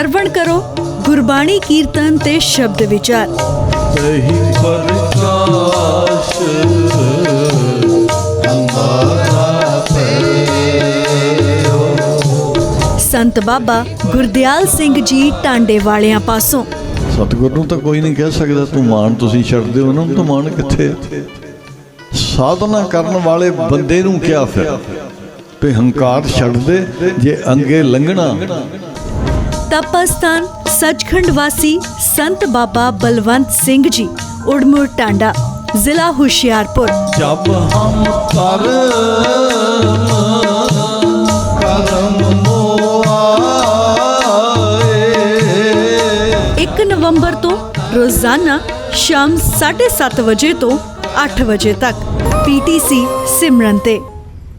ਸਰਵਣ ਕਰੋ ਗੁਰਬਾਣੀ ਕੀਰਤਨ ਤੇ ਸ਼ਬਦ ਵਿਚਾਰ। ਪ੍ਰਕਾਸ਼ ਸੰਤ ਬਾਬਾ ਗੁਰਦਿਆਲ ਸਿੰਘ ਜੀ ਟਾਂਡੇ ਵਾਲਿਆਂ ਪਾਸੋਂ। ਸਤਿਗੁਰ ਨੂੰ ਤਾਂ ਕੋਈ ਨਹੀਂ ਕਹਿ ਸਕਦਾ ਤੂੰ ਮਾਣ ਤੁਸੀਂ ਛੱਡਦੇ ਹੋ ਨੂੰ ਤਾਂ ਮਾਣ ਕਿੱਥੇ? ਸਾਧਨਾ ਕਰਨ ਵਾਲੇ ਬੰਦੇ ਨੂੰ ਕਿਹਾ ਫਿਰ ਤੇ ਹੰਕਾਰ ਛੱਡ ਦੇ ਜੇ ਅੰਗੇ ਲੰਘਣਾ ਤਪਸਥਾਨ ਸਚਖੰਡ ਵਾਸੀ ਸੰਤ ਬਾਬਾ ਬਲਵੰਤ ਸਿੰਘ ਜੀ ਉੜਮੁੜ ਟਾਂਡਾ ਜ਼ਿਲ੍ਹਾ ਹੁਸ਼ਿਆਰਪੁਰ। ਜਬ ਹਮ ਕਰ ਕਰਮ ਮੋਆਏ 1 ਨਵੰਬਰ ਤੋਂ ਰੋਜ਼ਾਨਾ ਸ਼ਾਮ 7:30 ਵਜੇ ਤੋਂ 8 ਵਜੇ ਤੱਕ ਪੀਟੀਸੀ ਸਿਮਰਨ ਤੇ।